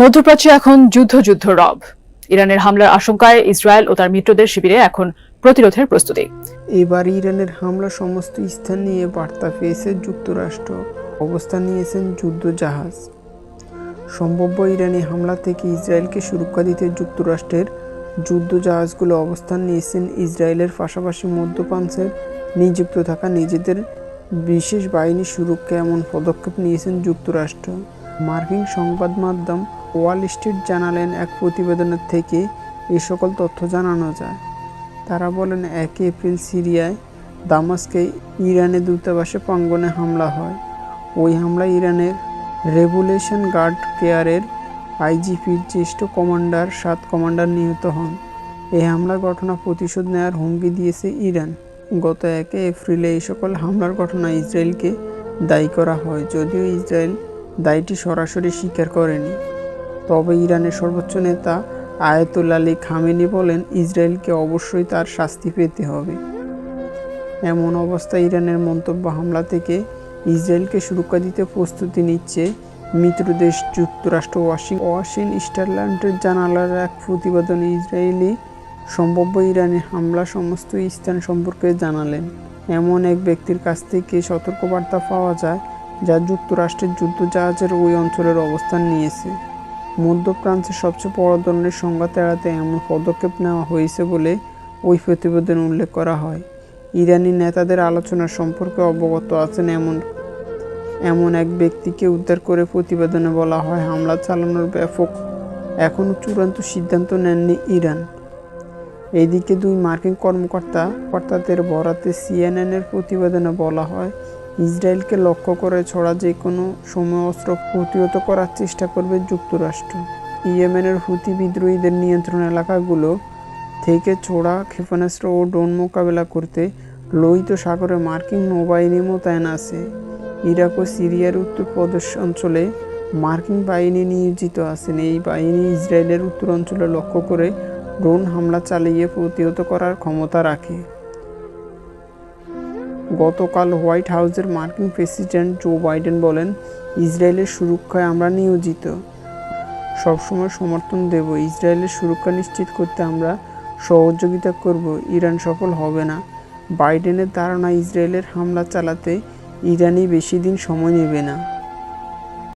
মধ্যপ্রাচ্যে এখন যুদ্ধ যুদ্ধ রব। ইরানের হামলার আশঙ্কায় ইসরায়েল ও তার মিত্রদের শিবিরে এখন প্রতিরোধের প্রস্তুতি। এবার ইরানের হামলা সমস্ত স্থান নিয়ে বার্তা পেয়েছে যুক্তরাষ্ট্র। অবস্থান নিয়েছেন যুদ্ধ জাহাজ সম্ভাব্য ইরানি হামলা থেকে ইসরায়েলকে সুরক্ষা দিতে যুক্তরাষ্ট্রের যুদ্ধ জাহাজগুলো অবস্থান নিয়েছেন ইসরায়েলের পাশাপাশি মধ্যপ্রাচ্যের নিযুক্ত থাকা নিজেদের বিশেষ বাহিনীর সুরক্ষা এমন পদক্ষেপ নিয়েছেন যুক্তরাষ্ট্র। মার্কিন সংবাদ মাধ্যম ওয়াল স্ট্রিট জানালেন এক প্রতিবেদনের থেকে এই সকল তথ্য জানানো যায়। তারা বলেন, এক এপ্রিল সিরিয়ায় দামাসকে ইরানের দূতাবাসে প্রাঙ্গনে হামলা হয়। ওই হামলায় ইরানের রেভুলেশন গার্ড কেয়ারের আইজিপির জ্যেষ্ঠ কমান্ডার, সাত কমান্ডার নিহত হন। এই হামলার ঘটনা প্রতিশোধ নেওয়ার হুমকি দিয়েছে ইরান। গত একে এপ্রিলে এই সকল হামলার ঘটনা ইসরায়েলকে দায়ী করা হয়, যদিও ইসরায়েল দায়টি সরাসরি স্বীকার করেনি। তবে ইরানের সর্বোচ্চ নেতা আয়াতুল আলী খামেনি বলেন, ইসরায়েলকে অবশ্যই তার শাস্তি পেতে হবে। এমন অবস্থায় ইরানের মন্তব্য হামলা থেকে ইসরায়েলকে সুরক্ষা দিতে প্রস্তুতি নিচ্ছে মিত্রদেশ যুক্তরাষ্ট্র ওয়াশিং ওয়াশিং স্টারল্যান্ডের জানালার এক প্রতিবেদনে ইসরায়েলি সম্ভাব্য ইরানি হামলা সমস্ত স্থান সম্পর্কে জানালেন। এমন এক ব্যক্তির কাছ থেকে সতর্কবার্তা পাওয়া যায়, যা যুক্তরাষ্ট্রের যুদ্ধজাহাজের ওই অঞ্চলের অবস্থান নিয়েছে। মধ্যপ্রাচ্যের সবচেয়ে বড় ধরনের সংঘাত এড়াতে এমন পদক্ষেপ নেওয়া হয়েছে বলে ওই প্রতিবেদনে উল্লেখ করা হয়। ইরানি নেতাদের আলোচনা সম্পর্কে অবগত আছেন এমন এমন এক ব্যক্তিকে উদ্ধার করে প্রতিবেদনে বলা হয়, হামলা চালানোর ব্যাপক এখনও চূড়ান্ত সিদ্ধান্ত নেননি ইরান। এদিকে দুই মার্কিন কর্মকর্তা, কর্তাদের বরাতে সিএনএনের প্রতিবেদনে বলা হয় ইসরায়েলকে লক্ষ্য করে ছড়া যে কোনো সময় অস্ত্র প্রতিহত করার চেষ্টা করবে যুক্তরাষ্ট্র। ইয়েমেনের হুতি বিদ্রোহীদের নিয়ন্ত্রণ এলাকাগুলো থেকে ছোড়া ক্ষেপণাস্ত্র ও ড্রোন মোকাবেলা করতে লোহিত সাগরে মার্কিন নৌবাহিনী মোতায়েন আছে। ইরাক ও সিরিয়ার উত্তর প্রদেশ অঞ্চলে মার্কিন বাহিনী নিয়োজিত আছেন। এই বাহিনী ইসরায়েলের উত্তর অঞ্চলে লক্ষ্য করে ড্রোন হামলা চালিয়ে প্রতিহত করার ক্ষমতা রাখে। গতকাল হোয়াইট হাউসের মার্কিন প্রেসিডেন্ট জো বাইডেন বলেন, ইসরায়েলের সুরক্ষায় আমরা নিয়োজিত। সবসময় সমর্থন দেব। ইসরায়েলের সুরক্ষা নিশ্চিত করতে আমরা সহযোগিতা করব। ইরান সফল হবে না। বাইডেনের ধারণা, ইসরায়েলের হামলা চালাতে ইরানই বেশি দিন সময় নেবে না।